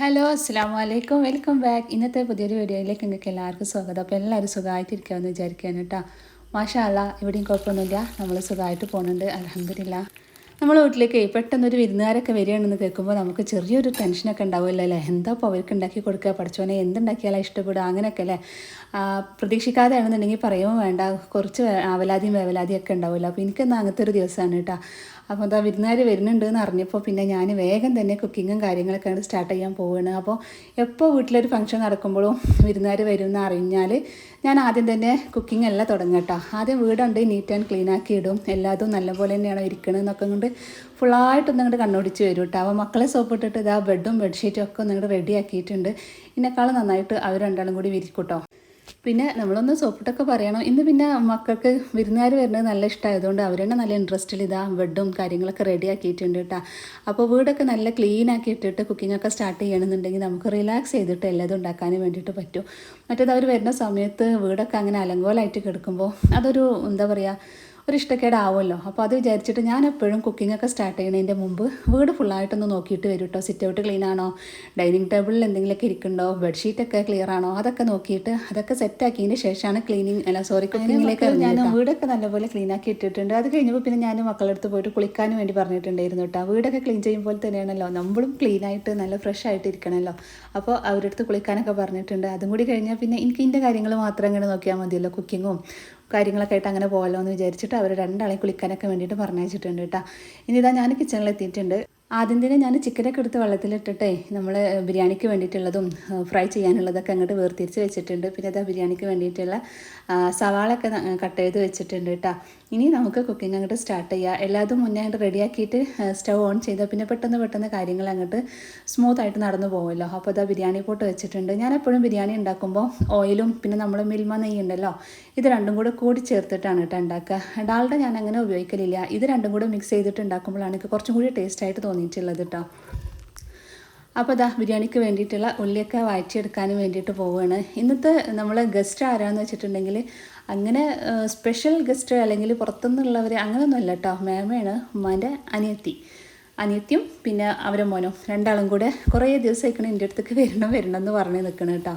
Hello അസ്സാം വലൈക്കും welcome back ഇന്നത്തെ പുതിയൊരു വീഡിയോയിലേക്ക് നിങ്ങൾക്ക് എല്ലാവർക്കും സ്വാഗതം. അപ്പോൾ എല്ലാവരും സുഖമായിട്ടിരിക്കാമെന്ന് വിചാരിക്കുകയാണ് കേട്ടോ മാഷാള്ള ഇവിടെയും കുഴപ്പമൊന്നുമില്ല. നമ്മൾ സുഖമായിട്ട് പോകുന്നുണ്ട്. അലഹമില്ല നമ്മൾ വീട്ടിലേക്ക് പെട്ടെന്നൊരു വിരുന്നുകാരൊക്കെ വരികയാണെന്ന് കേൾക്കുമ്പോൾ നമുക്ക് ചെറിയൊരു ടെൻഷനൊക്കെ ഉണ്ടാവുമല്ലോ അല്ലേ? എന്താ ഇപ്പോൾ അവർക്ക് ഉണ്ടാക്കി കൊടുക്കുക? പഠിച്ചോനെ എന്തുണ്ടാക്കിയാലും ഇഷ്ടപ്പെടുക? അങ്ങനെയൊക്കെ അല്ലേ? പ്രതീക്ഷിക്കാതെയാണെന്നുണ്ടെങ്കിൽ വേണ്ട. കുറച്ച് ആവലാതിയും വേവലാതിയും ഒക്കെ ഉണ്ടാവുമല്ലോ. അപ്പോൾ എനിക്കെന്നാൽ അങ്ങനത്തെ ഒരു ദിവസമാണ് കേട്ടോ അപ്പോൾ എന്താ വിരുന്നുകാർ വരുന്നുണ്ട് എന്ന് അറിഞ്ഞപ്പോൾ പിന്നെ ഞാൻ വേഗം തന്നെ കുക്കിങ്ങും കാര്യങ്ങളൊക്കെ അങ്ങോട്ട് സ്റ്റാർട്ട് ചെയ്യാൻ പോവുകയാണ് അപ്പോൾ എപ്പോൾ വീട്ടിലൊരു ഫംഗ്ഷൻ നടക്കുമ്പോഴും വിരുന്നുകാർ വരും എന്ന് അറിഞ്ഞാൽ ഞാൻ ആദ്യം തന്നെ കുക്കിംഗ് എല്ലാം തുടങ്ങട്ടോ. ആദ്യം വീടുണ്ട് നീറ്റ് ആൻഡ് ക്ലീൻ ആക്കി ഇടും. എല്ലാതും നല്ലപോലെ തന്നെയാണോ ഇരിക്കണമെന്നൊക്കെ കൊണ്ട് ഫുള്ളായിട്ടൊന്നും അങ്ങോട്ട് കണ്ണോടിച്ച് വരും കേട്ടോ അപ്പോൾ മക്കളെ സോപ്പിട്ടിട്ട് ഇതാ ബെഡും ബെഡ്ഷീറ്റും ഒക്കെ ഒന്ന് ഇങ്ങോട്ട് റെഡി ആക്കിയിട്ടുണ്ട്. ഇതിനേക്കാളും നന്നായിട്ട് അവർ രണ്ടാളും കൂടി വിരിക്കൂട്ടോ. പിന്നെ നമ്മളൊന്ന് സോപ്പിട്ടൊക്കെ പറയണം. ഇന്ന് പിന്നെ മക്കൾക്ക് വിരുന്നുകാർ വരുന്നത് നല്ല ഇഷ്ടമായതുകൊണ്ട് അവർ തന്നെ നല്ല ഇൻട്രസ്റ്റിൽ ഇതാ ബെഡും കാര്യങ്ങളൊക്കെ റെഡി ആക്കിയിട്ടുണ്ട് കേട്ടോ അപ്പോൾ വീടൊക്കെ നല്ല ക്ലീൻ ആക്കി ഇട്ടിട്ട് കുക്കിംഗ് ഒക്കെ സ്റ്റാർട്ട് ചെയ്യണമെന്നുണ്ടെങ്കിൽ നമുക്ക് റിലാക്സ് ചെയ്തിട്ട് എല്ലാതും ഉണ്ടാക്കാനും വേണ്ടിയിട്ട് പറ്റും. മറ്റേത് അവർ വരുന്ന സമയത്ത് വീടൊക്കെ അങ്ങനെ അലങ്കോലായിട്ട് കിടക്കുമ്പോൾ അതൊരു എന്താ പറയുക ഒരു ഇഷ്ടക്കേടാവുമല്ലോ അപ്പോൾ അത് വിചാരിച്ചിട്ട് ഞാൻ എപ്പോഴും കുക്കിംഗ് ഒക്കെ സ്റ്റാർട്ട് ചെയ്യുന്നതിന്റെ മുമ്പ് വീട് ഫുള്ളായിട്ടൊന്ന് നോക്കിയിട്ട് വരും കേട്ടോ സിറ്റ് ഔട്ട് ക്ലീൻ ആണോ? ഡൈനിങ് ടേബിളിൽ എന്തെങ്കിലുമൊക്കെ ഇരിക്കുന്നുണ്ടോ? ബെഡ്ഷീറ്റൊക്കെ ക്ലിയർ ആണോ? അതൊക്കെ നോക്കിയിട്ട് അതൊക്കെ സെറ്റ് ആക്കിയതിന് ശേഷമാണ് ക്ലീനിങ് അല്ല സോറി കുക്കിങ്ങിലേക്ക് ഞാൻ വീടൊക്കെ നല്ലപോലെ ക്ലീൻ ആക്കി ഇട്ടിട്ടുണ്ട്. അത് കഴിഞ്ഞപ്പോൾ പിന്നെ ഞാൻ മക്കളുടെ അടുത്ത് പോയിട്ട് കുളിക്കാനും വേണ്ടി പറഞ്ഞിട്ടുണ്ടായിരുന്നു കേട്ടോ വീടൊക്കെ ക്ലീൻ ചെയ്യുമ്പോൾ തന്നെയാണല്ലോ. നമ്മളും ക്ലീൻ ആയിട്ട് നല്ല ഫ്രഷ് ആയിട്ട് ഇരിക്കണമല്ലോ. അപ്പോൾ അവരുടെ അടുത്ത് കുളിക്കാനൊക്കെ പറഞ്ഞിട്ടുണ്ട്. അതും കൂടി കഴിഞ്ഞാൽ പിന്നെ എനിക്ക് ഇതിന്റെ കാര്യങ്ങൾ മാത്രം ഇങ്ങനെ നോക്കിയാൽ മതിയല്ലോ കുക്കിങ്ങും കാര്യങ്ങളൊക്കെ ആയിട്ട് അങ്ങനെ പോകാമല്ലോ എന്ന് വിചാരിച്ചിട്ട് അവർ രണ്ടാളെയും കുളിക്കാനൊക്കെ വേണ്ടിയിട്ട് പറഞ്ഞയച്ചിട്ടുണ്ട് കേട്ടോ. ഇനി ഇതാ ഞാൻ കിച്ചണിലെത്തിയിട്ടുണ്ട് ആദ്യം തന്നെ ഞാൻ ചിക്കനൊക്കെ എടുത്ത് വെള്ളത്തിലിട്ടിട്ടേ നമ്മൾ ബിരിയാണിക്ക് വേണ്ടിയിട്ടുള്ളതും ഫ്രൈ ചെയ്യാനുള്ളതൊക്കെ അങ്ങോട്ട് വേർതിരിച്ച് വെച്ചിട്ടുണ്ട്. പിന്നെ അതാ ബിരിയാണിക്ക് വേണ്ടിയിട്ടുള്ള സവാളൊക്കെ കട്ട് ചെയ്ത് വെച്ചിട്ടുണ്ട് കേട്ടോ ഇനി നമുക്ക് കുക്കിംഗ് അങ്ങോട്ട് സ്റ്റാർട്ട് ചെയ്യുക എല്ലാതും മുന്നേ അങ്ങോട്ട് റെഡിയാക്കിയിട്ട് സ്റ്റവ് ഓൺ ചെയ്താൽ പിന്നെ പെട്ടെന്ന് പെട്ടെന്ന് കാര്യങ്ങൾ അങ്ങോട്ട് സ്മൂത്ത് ആയിട്ട് നടന്നു പോകുമല്ലോ. അപ്പോൾ അതാ ബിരിയാണി പോട്ട് വെച്ചിട്ടുണ്ട്. ഞാൻ എപ്പോഴും ബിരിയാണി ഉണ്ടാക്കുമ്പോൾ ഓയിലും പിന്നെ നമ്മൾ മിൽമ നെയ്യ് ഉണ്ടല്ലോ ഇത് രണ്ടും കൂടെ കൂടി ചേർത്തിട്ടാണ് കേട്ടോ ഉണ്ടാക്കുക. ഡാൾഡ ഞാൻ അങ്ങനെ ഉപയോഗിക്കലില്ല. ഇത് രണ്ടും കൂടെ മിക്സ് ചെയ്തിട്ട് ഉണ്ടാക്കുമ്പോഴാണ് എനിക്ക് കുറച്ചും കൂടി ടേസ്റ്റ് ആയിട്ട് തോന്നിയിട്ടുള്ളത് കേട്ടോ അപ്പോൾ ഇതാ ബിരിയാണിക്ക് വേണ്ടിയിട്ടുള്ള ഉള്ളിയൊക്കെ വായിച്ചെടുക്കാനും വേണ്ടിയിട്ട് പോവുകയാണ് ഇന്നത്തെ നമ്മൾ ഗസ്റ്റ് ആരാന്ന് വെച്ചിട്ടുണ്ടെങ്കിൽ അങ്ങനെ സ്പെഷ്യൽ ഗസ്റ്റ് അല്ലെങ്കിൽ പുറത്തുനിന്നുള്ളവർ അങ്ങനെയൊന്നുമല്ല കേട്ടോ മേമയാണ് ഉമ്മാന്റെ അനിയത്തി. അനിയത്തിയും പിന്നെ അവരെ മോനും. രണ്ടാളും കൂടെ കുറേ ദിവസമായിക്കണം എന്റെ അടുത്തേക്ക് വരണം വരണം എന്ന് പറഞ്ഞ് നിൽക്കണം കേട്ടോ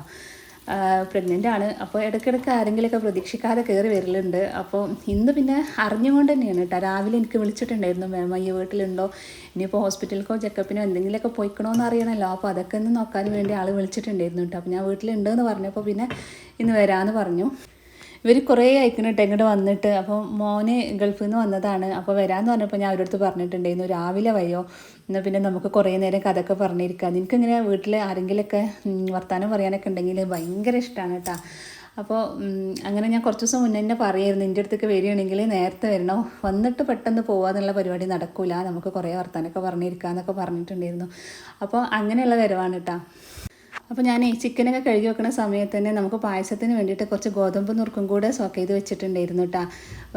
പ്രഗ്നന്റ് ആണ്. അപ്പോൾ ഇടയ്ക്കിടയ്ക്ക് ആരെങ്കിലുമൊക്കെ പ്രതീക്ഷിക്കാതെ കയറി വരലുണ്ട്. അപ്പോൾ ഇന്ന് പിന്നെ അറിഞ്ഞുകൊണ്ട് തന്നെയാണ് കേട്ടോ. രാവിലെ എനിക്ക് വിളിച്ചിട്ടുണ്ടായിരുന്നു മാം അയ്യ വീട്ടിലുണ്ടോ? ഇനിയിപ്പോൾ ഹോസ്പിറ്റലിലേക്കോ ചെക്കപ്പിനോ എന്തെങ്കിലുമൊക്കെ പോയിക്കണോ എന്ന് അറിയണമല്ലോ അപ്പോൾ അതൊക്കെ ഒന്ന് നോക്കാൻ വേണ്ടി ആൾ വിളിച്ചിട്ടുണ്ടായിരുന്നു കേട്ടോ. അപ്പോൾ ഞാൻ വീട്ടിലുണ്ടെന്ന് പറഞ്ഞപ്പോൾ പിന്നെ ഇന്ന് വരാമെന്ന് പറഞ്ഞു. ഇവർ കുറേ അയക്കുന്നുണ്ട് ഇങ്ങോട്ട് വന്നിട്ട്. അപ്പോൾ മോന് ഗൾഫിൽ നിന്ന് വന്നതാണ്. അപ്പോൾ വരാമെന്ന് പറഞ്ഞപ്പോൾ ഞാൻ അവരടുത്ത് പറഞ്ഞിട്ടുണ്ടായിരുന്നു രാവിലെ വയ്യോ? എന്നാൽ പിന്നെ നമുക്ക് കുറേ നേരം കഥയൊക്കെ പറഞ്ഞിരിക്കാം. നിനക്കിങ്ങനെ വീട്ടിൽ ആരെങ്കിലുമൊക്കെ വർത്തമാനം പറയാനൊക്കെ ഉണ്ടെങ്കിൽ ഭയങ്കര ഇഷ്ടമാണ് കേട്ടോ അപ്പോൾ അങ്ങനെ ഞാൻ കുറച്ച് ദിവസം മുന്നേ തന്നെ പറയായിരുന്നു എന്റെ അടുത്തേക്ക് വരികയാണെങ്കിൽ നേരത്തെ വരണോ. വന്നിട്ട് പെട്ടെന്ന് പോകാന്നുള്ള പരിപാടി നടക്കില്ല നമുക്ക് കുറേ വർത്തമാനമൊക്കെ പറഞ്ഞിരിക്കാമെന്നൊക്കെ പറഞ്ഞിട്ടുണ്ടായിരുന്നു. അപ്പോൾ അങ്ങനെയുള്ള വരവാണ് കേട്ടോ അപ്പോൾ ഞാൻ ഈ ചിക്കനൊക്കെ കഴുകി വെക്കുന്ന സമയത്ത് തന്നെ നമുക്ക് പായസത്തിന് വേണ്ടിയിട്ട് കുറച്ച് ഗോതമ്പ് നുറുക്കും കൂടെ സോക്ക് ചെയ്ത് വെച്ചിട്ടുണ്ടായിരുന്നു കേട്ടോ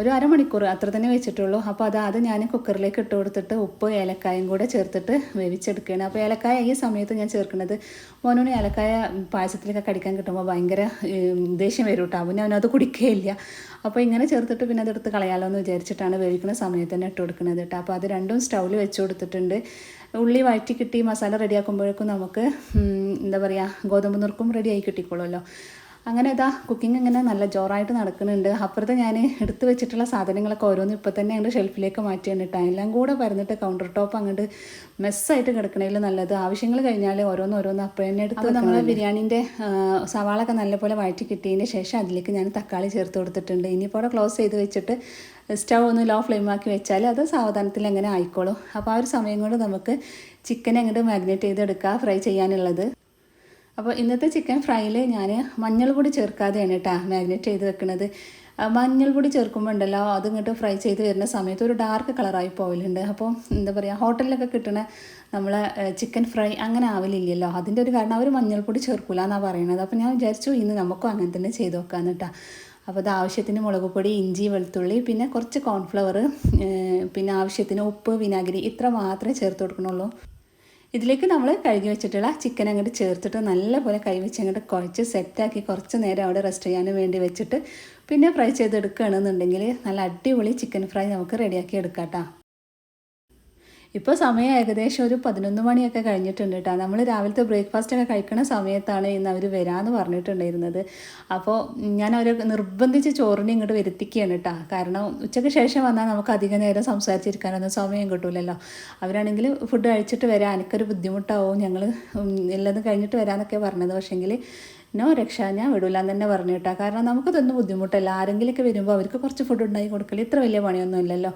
ഒരു അരമണിക്കൂർ അത്ര തന്നെ വെച്ചിട്ടുള്ളൂ. അപ്പോൾ അത് അത് ഞാൻ കുക്കറിലേക്ക് ഇട്ട് കൊടുത്തിട്ട് ഉപ്പ് ഏലക്കായും കൂടെ ചേർത്തിട്ട് വേവിച്ചെടുക്കുകയാണ്. അപ്പോൾ ഏലക്കായ ഈ സമയത്ത് ഞാൻ ചേർക്കുന്നത് മോനോന് ഏലക്കായ പായസത്തിലൊക്കെ കടിക്കാൻ കിട്ടുമ്പോൾ ഭയങ്കര ദേഷ്യം വരും കേട്ടോ അപ്പോൾ ഞാനത് കുടിക്കുകയില്ല അപ്പോൾ ഇങ്ങനെ ചേർത്തിട്ട് പിന്നെ അതെടുത്ത് കളയാലോ എന്ന് വിചാരിച്ചിട്ടാണ് വേവിക്കുന്ന സമയത്ത് തന്നെ ഇട്ട് കൊടുക്കുന്നത് കേട്ടോ അപ്പോൾ അത് രണ്ടും സ്റ്റൗവിൽ വെച്ച് കൊടുത്തിട്ടുണ്ട്. ഉള്ളി വഴറ്റി കിട്ടി മസാല റെഡിയാക്കുമ്പോഴേക്കും നമുക്ക് എന്താ പറയുക ഗോതമ്പ് നുറുക്കും റെഡിയായി കിട്ടിക്കോളുമല്ലോ. അങ്ങനെ ഇതാ കുക്കിംഗ് ഇങ്ങനെ നല്ല ജോറായിട്ട് നടക്കുന്നുണ്ട്. അപ്പുറത്ത് ഞാൻ എടുത്തു വെച്ചിട്ടുള്ള സാധനങ്ങളൊക്കെ ഓരോന്നും ഇപ്പോൾ തന്നെ അങ്ങോട്ട് ഷെൽഫിലേക്ക് മാറ്റിയാണ് കേട്ടോ എല്ലാം കൂടെ വരുന്നിട്ട് കൗണ്ടർ ടോപ്പ് അങ്ങോട്ട് മെസ്സായിട്ട് കിടക്കണേൽ നല്ലത്. ആവശ്യങ്ങൾ കഴിഞ്ഞാൽ ഓരോന്ന് ഓരോന്ന് അപ്പം തന്നെ എടുത്ത് നമ്മൾ ബിരിയാണീന്റെ സവാളൊക്കെ നല്ലപോലെ വഴറ്റി കിട്ടിയതിന് ശേഷം അതിലേക്ക് ഞാൻ തക്കാളി ചേർത്ത് കൊടുത്തിട്ടുണ്ട്. ഇനിയിപ്പോൾ അവിടെ ക്ലോസ് ചെയ്ത് വെച്ചിട്ട് സ്റ്റൗ ഒന്ന് ലോ ഫ്ലെയിം ആക്കി വെച്ചാൽ അത് സാവധാനത്തിൽ അങ്ങനെ ആയിക്കോളും. അപ്പോൾ ആ ഒരു സമയം കൊണ്ട് നമുക്ക് ചിക്കൻ അങ്ങോട്ട് മാഗ്നേറ്റ് ചെയ്തെടുക്കുക ഫ്രൈ ചെയ്യാനുള്ളത്. അപ്പോൾ ഇന്നത്തെ ചിക്കൻ ഫ്രൈയിൽ ഞാൻ മഞ്ഞൾ പൊടി ചേർക്കാതെയാണ് കേട്ടോ മാരിനേറ്റ് ചെയ്ത് വെക്കുന്നത് മഞ്ഞൾ പൊടി ചേർക്കുമ്പോൾ ഉണ്ടല്ലോ അത് ഇങ്ങോട്ട് ഫ്രൈ ചെയ്ത് വരുന്ന സമയത്ത് ഒരു ഡാർക്ക് കളറായി പോകലുണ്ട് അപ്പോൾ എന്താ പറയുക ഹോട്ടലിലൊക്കെ കിട്ടുന്ന നമ്മളെ ചിക്കൻ ഫ്രൈ അങ്ങനെ ആവലില്ലല്ലോ. അതിന്റെ ഒരു കാരണം അവർ മഞ്ഞൾപ്പൊടി ചേർക്കില്ല എന്നാണ് പറയുന്നത് അപ്പോൾ ഞാൻ വിചാരിച്ചു ഇന്ന് നമുക്കും അങ്ങനെ തന്നെ ചെയ്ത് നോക്കാമെന്ന് കേട്ടോ അപ്പോൾ അത് ആവശ്യത്തിന് മുളക് പൊടി ഇഞ്ചി വെളുത്തുള്ളി പിന്നെ കുറച്ച് കോൺഫ്ലവർ പിന്നെ ആവശ്യത്തിന് ഉപ്പ് വിനാഗിരി ഇത്ര മാത്രമേ ചേർത്ത് കൊടുക്കണുള്ളൂ. ഇതിലേക്ക് നമ്മൾ കഴുകി വെച്ചിട്ടുള്ള ചിക്കൻ അങ്ങോട്ട് ചേർത്തിട്ട് നല്ലപോലെ കൈവച്ച് അങ്ങോട്ട് കുഴച്ച് സെറ്റാക്കി കുറച്ച് നേരം അവിടെ റെസ്റ്റ് ചെയ്യാനും വേണ്ടി വെച്ചിട്ട് പിന്നെ ഫ്രൈ ചെയ്തെടുക്കുകയാണെന്നുണ്ടെങ്കിൽ നല്ല അടിപൊളി ചിക്കൻ ഫ്രൈ നമുക്ക് റെഡിയാക്കി എടുക്കാം കേട്ടോ ഇപ്പോൾ സമയം ഏകദേശം ഒരു പതിനൊന്ന് മണിയൊക്കെ കഴിഞ്ഞിട്ടുണ്ട് കേട്ടോ. നമ്മൾ രാവിലത്തെ ബ്രേക്ക്ഫാസ്റ്റ് ഒക്കെ കഴിക്കുന്ന സമയത്താണ് ഇന്ന് അവർ വരാമെന്ന് പറഞ്ഞിട്ടുണ്ടായിരുന്നത്. അപ്പോൾ ഞാൻ അവരെ നിർബന്ധിച്ച് ചോറിനെ ഇങ്ങോട്ട് വരുത്തിക്കുകയാണ് കേട്ടോ. കാരണം ഉച്ചയ്ക്ക് ശേഷം വന്നാൽ നമുക്ക് അധിക നേരം സംസാരിച്ചിരിക്കാനൊന്നും സമയം കിട്ടൂലല്ലോ. അവരാണെങ്കിൽ ഫുഡ് കഴിച്ചിട്ട് വരാൻ എനിക്കൊരു ബുദ്ധിമുട്ടാവും. ഞങ്ങൾ എല്ലാം കഴിഞ്ഞിട്ട് വരാമെന്നൊക്കെ പറഞ്ഞത്. പക്ഷേങ്കിൽ നോ രക്ഷ ഞാൻ വിടൂല എന്ന് തന്നെ പറഞ്ഞു കേട്ടോ. കാരണം നമുക്കതൊന്നും ബുദ്ധിമുട്ടല്ല. ആരെങ്കിലുമൊക്കെ വരുമ്പോൾ അവർക്ക് കുറച്ച് ഫുഡ് ഉണ്ടാക്കി കൊടുക്കൽ ഇത്ര വലിയ പണിയൊന്നും ഇല്ലല്ലോ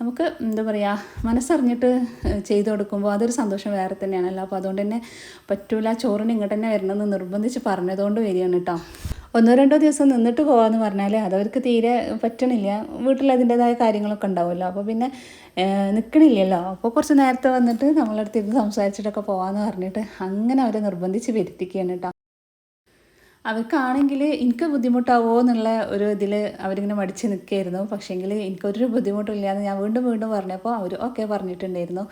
നമുക്ക് എന്താ പറയുക മനസ്സറിഞ്ഞിട്ട് ചെയ്തു കൊടുക്കുമ്പോൾ അതൊരു സന്തോഷം വേറെ തന്നെയാണല്ലോ. അപ്പോൾ അതുകൊണ്ട് തന്നെ പറ്റൂല ചോറിന് ഇങ്ങോട്ട് തന്നെ വരണമെന്ന് നിർബന്ധിച്ച് പറഞ്ഞതുകൊണ്ട് വരികയാണ് കേട്ടോ ഒന്നോ രണ്ടോ ദിവസം നിന്നിട്ട് പോകാമെന്ന് പറഞ്ഞാൽ അതവർക്ക് തീരെ പറ്റണില്ല. വീട്ടിൽ അതിന്റെതായ കാര്യങ്ങളൊക്കെ ഉണ്ടാവുമല്ലോ. അപ്പോൾ പിന്നെ നിൽക്കണില്ലല്ലോ അപ്പോൾ കുറച്ച് നേരത്തെ വന്നിട്ട് നമ്മളടുത്ത് ഇരുന്ന് സംസാരിച്ചിട്ടൊക്കെ പോകാമെന്ന് പറഞ്ഞിട്ട് അങ്ങനെ അവരെ നിർബന്ധിച്ച് വരുത്തിക്കുകയാണ് കേട്ടോ അവർക്കാണെങ്കിൽ എനിക്ക് ബുദ്ധിമുട്ടാവോ എന്നുള്ള ഒരു ഇതിൽ അവരിങ്ങനെ മടിച്ച് നിൽക്കുകയായിരുന്നു. പക്ഷേങ്കിൽ എനിക്കൊരു ബുദ്ധിമുട്ടില്ല എന്ന് ഞാൻ വീണ്ടും വീണ്ടും പറഞ്ഞപ്പോൾ അവർ ഓക്കെ പറഞ്ഞിട്ടുണ്ടായിരുന്നു.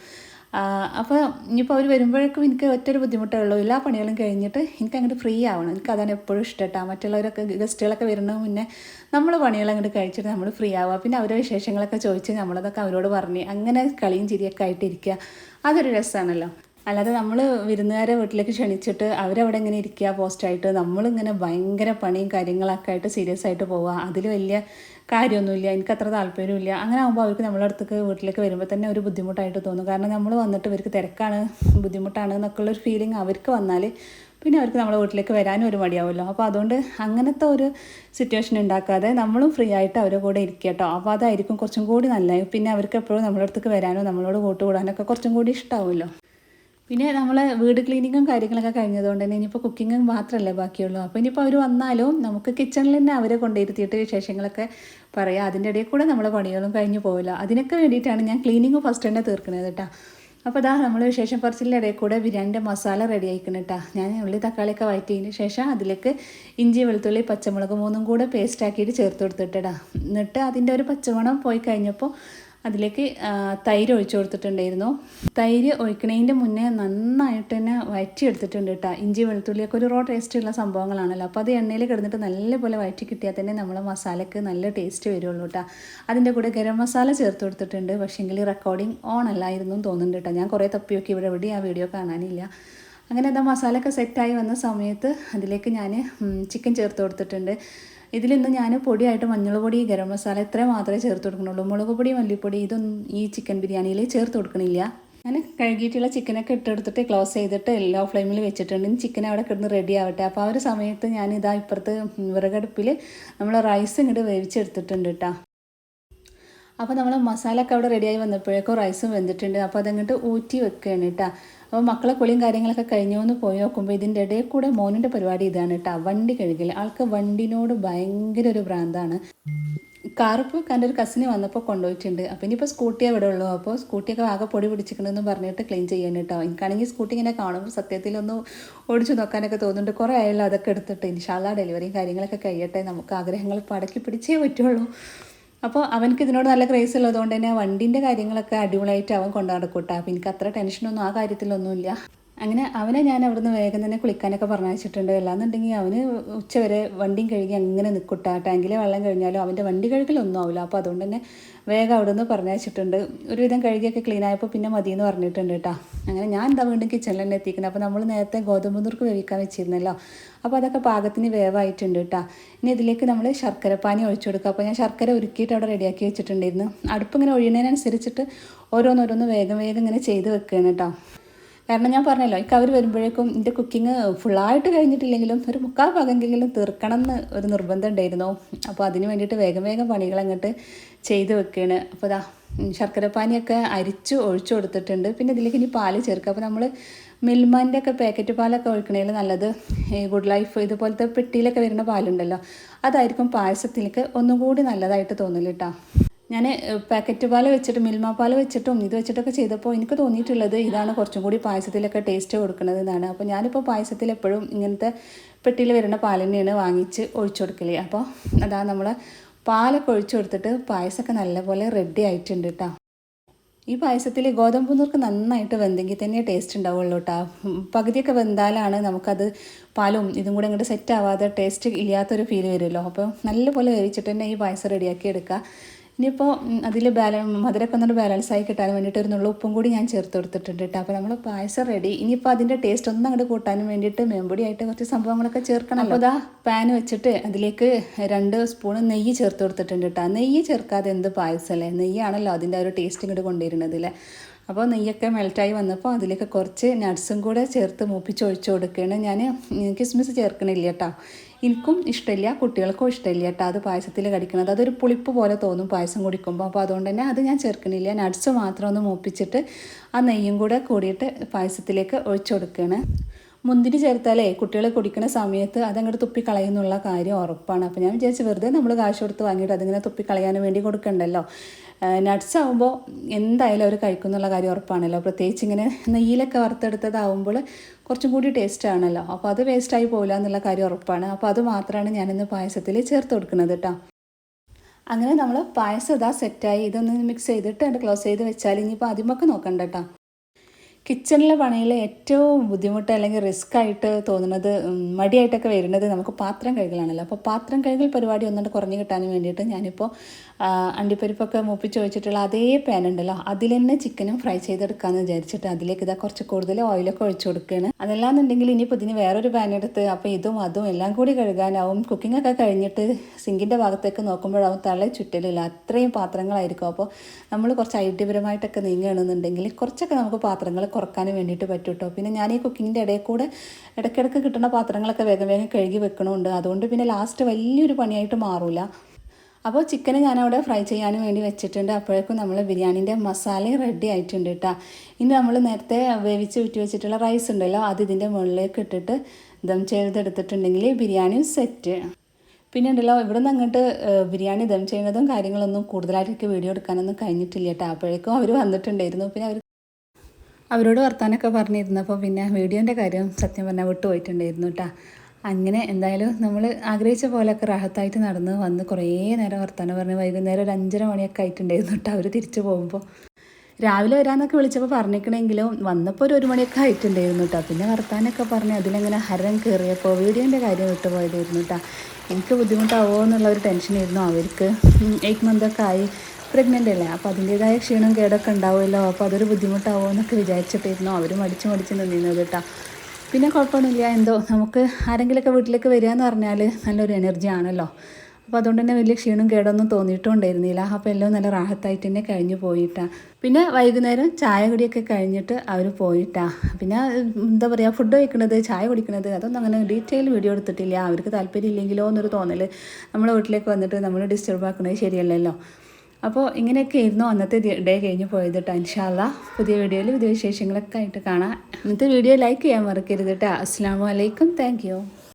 അപ്പോൾ ഇനിയിപ്പോൾ അവർ വരുമ്പോഴേക്കും എനിക്ക് ഒറ്റൊരു ബുദ്ധിമുട്ടേ ഉള്ളൂ. എല്ലാ പണികളും കഴിഞ്ഞിട്ട് എനിക്ക് അങ്ങോട്ട് ഫ്രീ ആവണം. എനിക്ക് അതാണ് എപ്പോഴും ഇഷ്ടമാട്ടോ മറ്റുള്ളവരൊക്കെ ഗസ്റ്റുകളൊക്കെ വരുന്ന മുന്നേ നമ്മൾ പണികൾ അങ്ങോട്ട് കഴിച്ചിട്ട് നമ്മൾ ഫ്രീ ആവുക. പിന്നെ അവരുടെ വിശേഷങ്ങളൊക്കെ ചോദിച്ച് നമ്മളതൊക്കെ അവരോട് പറഞ്ഞ് അങ്ങനെ കളിയും ചിരിയൊക്കെ ആയിട്ടിരിക്കുക. അതൊരു രസമാണല്ലോ. അല്ലാതെ നമ്മൾ വിരുന്നുകാരെ വീട്ടിലേക്ക് ക്ഷണിച്ചിട്ട് അവരവിടെ ഇങ്ങനെ ഇരിക്കുക പോസ്റ്റായിട്ട് നമ്മളിങ്ങനെ ഭയങ്കര പണിയും കാര്യങ്ങളൊക്കെ ആയിട്ട് സീരിയസ് ആയിട്ട് പോവുക. അതിൽ വലിയ കാര്യമൊന്നുമില്ല. എനിക്ക് അത്ര താല്പര്യമില്ല അങ്ങനെ ആകുമ്പോൾ അവർക്ക് നമ്മളെ അടുത്തേക്ക് വീട്ടിലേക്ക് വരുമ്പോൾ തന്നെ ഒരു ബുദ്ധിമുട്ടായിട്ട് തോന്നും. കാരണം നമ്മൾ വന്നിട്ട് ഇവർക്ക് തിരക്കാണ് ബുദ്ധിമുട്ടാണ് എന്നൊക്കെ ഒരു ഫീലിംഗ് അവർക്ക് വന്നാൽ പിന്നെ അവർക്ക് നമ്മളെ വീട്ടിലേക്ക് വരാനും ഒരു മടിയാവുമല്ലോ. അപ്പോൾ അതുകൊണ്ട് അങ്ങനത്തെ ഒരു സിറ്റുവേഷൻ ഉണ്ടാക്കാതെ നമ്മളും ഫ്രീ ആയിട്ട് അവരുടെ കൂടെ ഇരിക്കുക കേട്ടോ. അപ്പോൾ അതായിരിക്കും കുറച്ചും കൂടി നല്ലത്. പിന്നെ അവർക്ക് എപ്പോഴും നമ്മളെ അടുത്തേക്ക് വരാനോ നമ്മളോട് കൂട്ടുകൂടാനൊക്കെ കുറച്ചും കൂടി ഇഷ്ടമാവുമല്ലോ പിന്നെ നമ്മൾ വീട് ക്ലീനിങ്ങും കാര്യങ്ങളൊക്കെ കഴിഞ്ഞതുകൊണ്ട് തന്നെ ഇനിയിപ്പോൾ കുക്കിങ്ങും മാത്രമല്ലേ ബാക്കിയുള്ളൂ. അപ്പോൾ ഇനിയിപ്പോൾ അവർ വന്നാലും നമുക്ക് കിച്ചണിൽ തന്നെ അവരെ കൊണ്ടിരുത്തിയിട്ട് വിശേഷങ്ങളൊക്കെ പറയാം. അതിന്റെ ഇടയിൽ കൂടെ നമ്മൾ പണികളും കഴിഞ്ഞു പോകില്ല അതിനൊക്കെ വേണ്ടിയിട്ടാണ് ഞാൻ ക്ലീനിങ് ഫസ്റ്റ് തന്നെ തീർക്കുന്നത് കേട്ടോ അപ്പോൾ ഇതാ നമ്മൾ വിശേഷം പറച്ചിലിന്റെ ഇടയിൽ കൂടെ ബിരിയാണിന്റെ മസാല റെഡി ആയിക്കണം കേട്ടോ ഞാൻ ഉള്ളി തക്കാളിയൊക്കെ വഴറ്റിയതിന് ശേഷം അതിലേക്ക് ഇഞ്ചി വെളുത്തുള്ളി പച്ചമുളക് മൂന്നും കൂടെ പേസ്റ്റ് ആക്കിയിട്ട് ചേർത്ത് കൊടുത്തിട്ടാ എന്നിട്ട് അതിന്റെ ഒരു പച്ചമണം പോയി കഴിഞ്ഞപ്പോൾ അതിലേക്ക് തൈര് ഒഴിച്ചു കൊടുത്തിട്ടുണ്ടായിരുന്നു. തൈര് ഒഴിക്കണതിന്റെ മുന്നേ നന്നായിട്ട് തന്നെ വയറ്റി എടുത്തിട്ടുണ്ട് കേട്ടോ. ഇഞ്ചി വെളുത്തുള്ളിയൊക്കെ ഒരു റോ ടേസ്റ്റ് ഉള്ള സംഭവങ്ങളാണല്ലോ. അപ്പോൾ അത് എണ്ണയിൽ കിടന്നിട്ട് നല്ലപോലെ വയറ്റി കിട്ടിയാൽ തന്നെ നമ്മൾ മസാലയ്ക്ക് നല്ല ടേസ്റ്റ് വരുള്ളൂ കേട്ടോ. അതിന്റെ കൂടെ ഗരം മസാല ചേർത്ത് കൊടുത്തിട്ടുണ്ട്. പക്ഷേങ്കിൽ റെക്കോർഡിംഗ് ഓൺ അല്ലായിരുന്നു തോന്നുന്നുണ്ട് കേട്ടോ. ഞാൻ കുറേ തപ്പിയൊക്കെ ഇവിടെ എവിടെ ആ വീഡിയോ കാണാനില്ല. അങ്ങനെ അത് മസാലയൊക്കെ സെറ്റായി വന്ന സമയത്ത് അതിലേക്ക് ഞാൻ ചിക്കൻ ചേർത്ത് കൊടുത്തിട്ടുണ്ട്. ഇതിലിന്ന് ഞാൻ പൊടിയായിട്ട് മഞ്ഞൾ പൊടി ഗരം മസാല ഇത്രയും മാത്രമേ ചേർത്ത് കൊടുക്കുന്നുള്ളൂ. മുളക് പൊടി മല്ലിപ്പൊടി ഇതൊന്നും ഈ ചിക്കൻ ബിരിയാണിയിൽ ചേർത്ത് കൊടുക്കണില്ല. ഞാൻ കഴുകിയിട്ടുള്ള ചിക്കനൊക്കെ ഇട്ടെടുത്തിട്ട് ക്ലോസ് ചെയ്തിട്ട് ലോ ഫ്ലെയിമിൽ വെച്ചിട്ടുണ്ട്. ഇനി ചിക്കൻ അവിടെ കിടന്ന് റെഡി ആവട്ടെ. അപ്പോൾ ആ ഒരു സമയത്ത് ഞാൻ ഇതാ ഇപ്പുറത്ത് വിറകടുപ്പിൽ നമ്മൾ റൈസ് ഇങ്ങോട്ട് വേവിച്ചെടുത്തിട്ടുണ്ട് കേട്ടോ അപ്പോൾ നമ്മൾ മസാലയൊക്കെ അവിടെ റെഡിയായി വന്നപ്പോഴേക്കും റൈസും വെന്തിട്ടുണ്ട്. അപ്പോൾ അതങ്ങോട്ട് ഊറ്റി വെക്കുകയാണ് കേട്ടോ അപ്പോൾ മക്കളെ കുളിയും കാര്യങ്ങളൊക്കെ കഴിഞ്ഞു എന്ന് പോയി നോക്കുമ്പോൾ ഇതിന്റെ ഇടയിൽ കൂടെ മോനിന്റെ പരിപാടി ഇതാണ് കേട്ടോ. വണ്ടി കഴുകൽ. ആൾക്ക് വണ്ടിനോട് ഭയങ്കര ഒരു ഭ്രാന്താണ്. കാറിപ്പോൾ എന്റെ ഒരു കസിന് വന്നപ്പോൾ കൊണ്ടുപോയിട്ടുണ്ട്. അപ്പോൾ ഇനിയിപ്പോൾ സ്കൂട്ടി അവിടെ ഉള്ളൂ. അപ്പോൾ സ്കൂട്ടിയൊക്കെ ആകെ പൊടി പിടിച്ചിട്ടുണ്ടെന്ന് പറഞ്ഞിട്ട് ക്ലീൻ ചെയ്യാൻ കേട്ടോ. എനിക്കാണെങ്കിൽ സ്കൂട്ടി ഇങ്ങനെ കാണുമ്പോൾ സത്യത്തിലൊന്ന് ഓടിച്ചു നോക്കാനൊക്കെ തോന്നുന്നുണ്ട്. കുറേ ആയല്ലോ അതൊക്കെ എടുത്തിട്ട്. ഇൻഷാല്ല ഡെലിവറിയും കാര്യങ്ങളൊക്കെ കഴിയട്ടെ. നമുക്ക് ആഗ്രഹങ്ങൾ പടക്കി പിടിച്ചേ പറ്റുള്ളൂ. അപ്പോൾ അവനക്ക് ഇതിനോട് നല്ല ക്രേസ് ഉള്ളതുകൊണ്ട് തന്നെ വണ്ടിന്റെ കാര്യങ്ങളൊക്കെ അടിപൊളിയായിട്ട് അവൻ കൊണ്ടു നടക്കൂട്ടാ അപ്പോൾ എനിക്ക് അത്ര ടെൻഷനൊന്നും ആ കാര്യത്തിലൊന്നുമില്ല. അങ്ങനെ അവനെ ഞാൻ അവിടുന്ന് വേഗം തന്നെ കുളിക്കാനൊക്കെ പറഞ്ഞയച്ചിട്ടുണ്ട്. അല്ലാന്നുണ്ടെങ്കിൽ അവന് ഉച്ചവരെ വണ്ടിയും കഴുകി അങ്ങനെ നിൽക്കുട്ട. ടാങ്കിലെ വെള്ളം കഴിഞ്ഞാലും അവന്റെ വണ്ടി കഴുകലൊന്നും ആവില്ല അപ്പോൾ അതുകൊണ്ട് തന്നെ വേഗം അവിടെ നിന്ന് പറഞ്ഞയച്ചിട്ടുണ്ട്. ഒരുവിധം കഴുകിയൊക്കെ ക്ലീൻ ആയപ്പോൾ പിന്നെ മതി എന്ന് പറഞ്ഞിട്ടുണ്ട് കേട്ടോ. അങ്ങനെ ഞാൻ എന്താ വീണ്ടും കിച്ചണിൽ തന്നെ എത്തിക്കുന്നത് അപ്പോൾ നമ്മൾ നേരത്തെ ഗോതമ്പ് നുറുക്ക് വേവിക്കാൻ വെച്ചിരുന്നല്ലോ. അപ്പോൾ അതൊക്കെ പാകത്തിന് വേവായിട്ടുണ്ട് കേട്ടോ. ഇനി ഇതിലേക്ക് നമ്മൾ ശർക്കരപ്പാനി ഒഴിച്ചു കൊടുക്കുക അപ്പോൾ ഞാൻ ശർക്കര ഉരുക്കിയിട്ട് അവിടെ റെഡിയാക്കി വെച്ചിട്ടുണ്ടായിരുന്നു. അടുപ്പ് ഇങ്ങനെ ഒഴിയുന്നതിനനുസരിച്ചിട്ട് ഓരോന്നോരോന്ന് വേഗം വേഗം ഇങ്ങനെ ചെയ്ത് വെക്കുകയാണ് കേട്ടോ. കാരണം ഞാൻ പറഞ്ഞല്ലോ എനിക്ക് അവർ വരുമ്പോഴേക്കും എന്റെ കുക്കിംഗ് ഫുള്ളായിട്ട് കഴിഞ്ഞിട്ടില്ലെങ്കിലും ഒരു മുക്കാൽ ഭാഗമെങ്കിലും തീർക്കണം എന്ന് ഒരു നിർബന്ധം ഉണ്ടായിരുന്നു. അപ്പോൾ അതിന് വേണ്ടിയിട്ട് വേഗം വേഗം പണികൾ അങ്ങോട്ട് ചെയ്ത് വെക്കുകയാണ്. അപ്പോൾ ഇതാ ശർക്കര പാനിയൊക്കെ അരിച്ച് ഒഴിച്ചു കൊടുത്തിട്ടുണ്ട്. പിന്നെ ഇതിലേക്ക് ഇനി പാൽ ചേർക്കുക. അപ്പോൾ നമ്മൾ മിൽമാന്റെ ഒക്കെ പാക്കറ്റ് പാലൊക്കെ ഒഴിക്കണേൽ നല്ലത് ഗുഡ് ലൈഫ് ഇതുപോലത്തെ പെട്ടിയിലൊക്കെ വരുന്ന പാലുണ്ടല്ലോ അതായിരിക്കും പായസത്തിലേക്ക് ഒന്നും കൂടി നല്ലതായിട്ട് തോന്നില്ല കേട്ടോ ഞാൻ പാക്കറ്റ് പാൽ വെച്ചിട്ട് മിൽമ പാൽ വെച്ചിട്ടും ഇത് വെച്ചിട്ടൊക്കെ ചെയ്തപ്പോൾ എനിക്ക് തോന്നിയിട്ടുള്ളത് ഇതാണ് കുറച്ചും കൂടി പായസത്തിലൊക്കെ ടേസ്റ്റ് കൊടുക്കുന്നത് എന്നാണ്. അപ്പോൾ ഞാനിപ്പോൾ പായസത്തിൽ എപ്പോഴും ഇങ്ങനത്തെ പെട്ടിയിൽ വരുന്ന പാൽ തന്നെയാണ് വാങ്ങിച്ച് ഒഴിച്ചു കൊടുക്കൽ. അപ്പോൾ അതാ നമ്മൾ പാലൊക്കെ ഒഴിച്ചു കൊടുത്തിട്ട് പായസമൊക്കെ നല്ലപോലെ റെഡി ആയിട്ടുണ്ട് കേട്ടോ ഈ പായസത്തിൽ ഗോതമ്പ് നുറുക്ക് നന്നായിട്ട് വെന്തെങ്കിൽ തന്നെ ടേസ്റ്റ് ഉണ്ടാവുള്ളൂ കേട്ടോ പകുതിയൊക്കെ വെന്താലാണ് നമുക്കത് പാലും ഇതും കൂടെ ഇങ്ങോട്ട് സെറ്റ് ആവാതെ ടേസ്റ്റ് ഇല്ലാത്തൊരു ഫീൽ വരുമല്ലോ. അപ്പോൾ നല്ലപോലെ വേവിച്ചിട്ട് തന്നെ ഈ പായസം റെഡിയാക്കി എടുക്കുക ഇനിയിപ്പോൾ അതിൽ ബാല മധുരമൊക്കെ ഒന്നുകൊണ്ട് ബാലൻസ് ആയി കിട്ടാൻ വേണ്ടിയിട്ട് ഒരു നുള്ള ഉപ്പും കൂടി ഞാൻ ചേർത്ത് കൊടുത്തിട്ടുണ്ട് കേട്ടോ അപ്പോൾ നമ്മൾ പായസം റെഡി ഇനിയിപ്പോൾ അതിന്റെ ടേസ്റ്റ് ഒന്നും അങ്ങോട്ട് കൂട്ടാനും വേണ്ടിയിട്ട് മേമ്പൊടിയായിട്ട് കുറച്ച് സംഭവങ്ങളൊക്കെ ചേർക്കണം അപ്പോൾ അതാ പാൻ വെച്ചിട്ട് അതിലേക്ക് രണ്ട് സ്പൂൺ നെയ്യ് ചേർത്ത് കൊടുത്തിട്ടുണ്ട് കേട്ടോ നെയ്യ് ചേർക്കാതെ എന്ത് പായസമല്ലേ നെയ്യാണല്ലോ അതിന്റെ ഒരു ടേസ്റ്റ് ഇങ്ങോട്ട് കൊണ്ടുവരുന്നത് അല്ലേ അപ്പോൾ നെയ്യൊക്കെ മെൽറ്റായി വന്നപ്പോൾ അതിലേക്ക് കുറച്ച് നട്ട്സും കൂടെ ചേർത്ത് മൂപ്പിച്ച് ഒഴിച്ചു കൊടുക്കുകയാണ്. ഞാൻ കിസ്മിസ് ചേർക്കണില്ല കേട്ടോ. എനിക്കും ഇഷ്ടമില്ല കുട്ടികൾക്കും ഇഷ്ടമില്ല കേട്ടോ അത് പായസത്തിൽ കടിക്കണത്. അതൊരു പുളിപ്പ് പോലെ തോന്നും പായസം കുടിക്കുമ്പോൾ. അപ്പോൾ അതുകൊണ്ട് തന്നെ അത് ഞാൻ ചേർക്കണില്ല. നട്ട്സ് മാത്രം ഒന്ന് മൂപ്പിച്ചിട്ട് ആ നെയ്യും കൂടെ കൂടിയിട്ട് പായസത്തിലേക്ക് ഒഴിച്ചു കൊടുക്കുകയാണ്. മുന്തിരി ചേർത്താലേ കുട്ടികൾ കുടിക്കുന്ന സമയത്ത് അതങ്ങോട്ട് തുപ്പിക്കളയുന്നുള്ള കാര്യം ഉറപ്പാണ്. അപ്പോൾ ഞാൻ വിചാരിച്ചു വെറുതെ നമ്മൾ കാശ് കൊടുത്ത് വാങ്ങിയിട്ട് അതിങ്ങനെ തുപ്പിക്കളയാൻ വേണ്ടി കൊടുക്കണ്ടല്ലോ. നട്ട്സ് ആകുമ്പോൾ എന്തായാലും അവർ കഴിക്കുന്നുള്ള കാര്യം ഉറപ്പാണല്ലോ. പ്രത്യേകിച്ച് ഇങ്ങനെ നെയ്യിലൊക്കെ വറുത്തെടുത്തതാവുമ്പോൾ കുറച്ചും കൂടി ടേസ്റ്റ് ആണല്ലോ. അപ്പോൾ അത് വേസ്റ്റായി പോകില്ല എന്നുള്ള കാര്യം ഉറപ്പാണ്. അപ്പോൾ അത് മാത്രമാണ് ഞാനിന്ന് പായസത്തിൽ ചേർത്ത് കൊടുക്കുന്നത് കേട്ടോ അങ്ങനെ നമ്മൾ പായസം ഇതാ സെറ്റായി ഇതൊന്ന് മിക്സ് ചെയ്തിട്ട് അത് ക്ലോസ് ചെയ്ത് വെച്ചാൽ ഇനിയിപ്പോൾ ആദ്യമൊക്കെ നോക്കണ്ട കേട്ടോ കിച്ചണിലെ പണിയിൽ ഏറ്റവും ബുദ്ധിമുട്ട് അല്ലെങ്കിൽ റിസ്ക് ആയിട്ട് തോന്നുന്നത് മടിയായിട്ടൊക്കെ വരുന്നത് നമുക്ക് പാത്രം കഴുകലാണല്ലോ. അപ്പോൾ പാത്രം കഴുകൽ പരിപാടി ഒന്നുകൊണ്ട് കുറഞ്ഞു കിട്ടാൻ വേണ്ടിയിട്ട് ഞാനിപ്പോൾ അണ്ടിപ്പരിപ്പൊക്കെ മൂപ്പിച്ച് വെച്ചിട്ടുള്ള അതേ പാൻ ഉണ്ടല്ലോ. അതിൽ തന്നെ ചിക്കനും ഫ്രൈ ചെയ്തെടുക്കാമെന്ന് വിചാരിച്ചിട്ട് അതിലേക്ക് ഇതാ കുറച്ച് കൂടുതൽ ഓയിലൊക്കെ ഒഴിച്ചു കൊടുക്കുകയാണ് അതല്ലാന്നുണ്ടെങ്കിൽ ഇനിയിപ്പോൾ ഇതിന് വേറൊരു പാൻ എടുത്ത് അപ്പോൾ ഇതും അതും എല്ലാം കൂടി കഴുകാനാവും. കുക്കിംഗ് ഒക്കെ കഴിഞ്ഞിട്ട് സിങ്കിന്റെ ഭാഗത്തേക്ക് നോക്കുമ്പോഴാവും തല ചുറ്റലില്ല അത്രയും പാത്രങ്ങളായിരിക്കും. അപ്പോൾ നമ്മൾ കുറച്ച് ഐഡിയപരമായിട്ടൊക്കെ നീങ്ങുകയാണെന്നുണ്ടെങ്കിൽ കുറച്ചൊക്കെ നമുക്ക് പാത്രങ്ങൾ കുറയ്ക്കാൻ വേണ്ടിയിട്ട് പറ്റും കേട്ടോ പിന്നെ ഞാൻ ഈ കുക്കിങ്ങിന്റെ ഇടയിൽ കൂടെ ഇടയ്ക്കിടയ്ക്ക് കിട്ടുന്ന പാത്രങ്ങളൊക്കെ വേഗം വേഗം കഴുകി വെക്കണമുണ്ട്. അതുകൊണ്ട് പിന്നെ ലാസ്റ്റ് വലിയൊരു പണിയായിട്ട് മാറില്ല അപ്പോൾ ചിക്കൻ ഞാനവിടെ ഫ്രൈ ചെയ്യാനും വേണ്ടി വെച്ചിട്ടുണ്ട്. അപ്പോഴേക്കും നമ്മൾ ബിരിയാണീന്റെ മസാല റെഡി ആയിട്ടുണ്ട് കേട്ടോ ഇനി നമ്മൾ നേരത്തെ വേവിച്ച് വിറ്റ് വെച്ചിട്ടുള്ള റൈസ് ഉണ്ടല്ലോ അത് ഇതിന്റെ മുകളിലേക്ക് ഇട്ടിട്ട് ദം ചെയ്തെടുത്തിട്ടുണ്ടെങ്കിൽ ബിരിയാണി സെറ്റ് പിന്നെ ഉണ്ടല്ലോ ഇവിടെ നിന്ന് അങ്ങോട്ട് ബിരിയാണി ദം ചെയ്യുന്നതും കാര്യങ്ങളൊന്നും കൂടുതലായിട്ട് വീഡിയോ എടുക്കാനൊന്നും കഴിഞ്ഞിട്ടില്ല കേട്ടോ അപ്പോഴേക്കും അവർ വന്നിട്ടുണ്ടായിരുന്നു. പിന്നെ അവർ അവരോട് വർത്താനൊക്കെ പറഞ്ഞിരുന്നപ്പോൾ പിന്നെ വീഡിയോന്റെ കാര്യം സത്യം പറഞ്ഞാൽ വിട്ടുപോയിട്ടുണ്ടായിരുന്നു കേട്ടോ അങ്ങനെ എന്തായാലും നമ്മൾ ആഗ്രഹിച്ച പോലെയൊക്കെ റാഹത്തായിട്ട് നടന്ന് വന്ന് കുറേ നേരം വർത്തമാനം പറഞ്ഞ് വൈകുന്നേരം ഒരു അഞ്ചര മണിയൊക്കെ ആയിട്ടുണ്ടായിരുന്നു കേട്ടോ അവർ തിരിച്ചു പോകുമ്പോൾ രാവിലെ വരാമെന്നൊക്കെ വിളിച്ചപ്പോൾ പറഞ്ഞിരിക്കണമെങ്കിലും വന്നപ്പോൾ ഒരു മണിയൊക്കെ ആയിട്ടുണ്ടായിരുന്നു കേട്ടോ. പിന്നെ വർത്താനൊക്കെ പറഞ്ഞ് അതിലങ്ങനെ ഹരം കയറിയപ്പോൾ വീഡിയോന്റെ കാര്യം വിട്ടുപോയതായിരുന്നു കേട്ടോ. എനിക്ക് ബുദ്ധിമുട്ടാവോ എന്നുള്ള ഒരു ടെൻഷനായിരുന്നു അവർക്ക് എയ്റ്റ് മന്തൊക്കെ ആയി പ്രഗ്നന്റ് അല്ലേ? അപ്പോൾ അതിന്റേതായ ക്ഷീണം കേടൊക്കെ ഉണ്ടാവുമല്ലോ. അപ്പോൾ അതൊരു ബുദ്ധിമുട്ടാവുമോ എന്നൊക്കെ വിചാരിച്ചിട്ടായിരുന്നു അവർ മടിച്ച് മടിച്ച് നിന്നിരുന്നത് കേട്ടോ. പിന്നെ കുഴപ്പമൊന്നുമില്ല. എന്തോ നമുക്ക് ആരെങ്കിലുമൊക്കെ വീട്ടിലേക്ക് വരിക എന്ന് പറഞ്ഞാൽ നല്ലൊരു എനർജി ആണല്ലോ. അപ്പോൾ അതുകൊണ്ട് തന്നെ വലിയ ക്ഷീണം കേടൊന്നും തോന്നിയിട്ടും ഉണ്ടായിരുന്നില്ല അപ്പോൾ എല്ലാം നല്ല റാഹത്തായിട്ട് തന്നെ കഴിഞ്ഞു പോയിട്ടാ. പിന്നെ വൈകുന്നേരം ചായ കുടിയൊക്കെ കഴിഞ്ഞിട്ട് അവർ പോയിട്ടാ. പിന്നെ എന്താ പറയുക ഫുഡ് കഴിക്കുന്നത് ചായ കുടിക്കുന്നത് അതൊന്നും അങ്ങനെ ഡീറ്റെയിൽ വീഡിയോ എടുത്തിട്ടില്ല. അവർക്ക് താല്പര്യം ഇല്ലെങ്കിലോ എന്നൊരു തോന്നൽ നമ്മുടെ വീട്ടിലേക്ക് വന്നിട്ട് നമ്മൾ ഡിസ്റ്റർബ് ആക്കുന്നത് ശരിയല്ലല്ലോ. അപ്പോൾ ഇങ്ങനെയൊക്കെ ആയിരുന്നു അന്നത്തെ ഡേ കഴിഞ്ഞ് പോയത് കേട്ടോ ഇൻഷാല്ല പുതിയ വീഡിയോയിൽ പുതിയ വിശേഷങ്ങളൊക്കെ ആയിട്ട് കാണാം. ഇന്നത്തെ വീഡിയോ ലൈക്ക് ചെയ്യാൻ മറക്കരുത് കേട്ടോ അസ്സാം വലൈക്കും താങ്ക്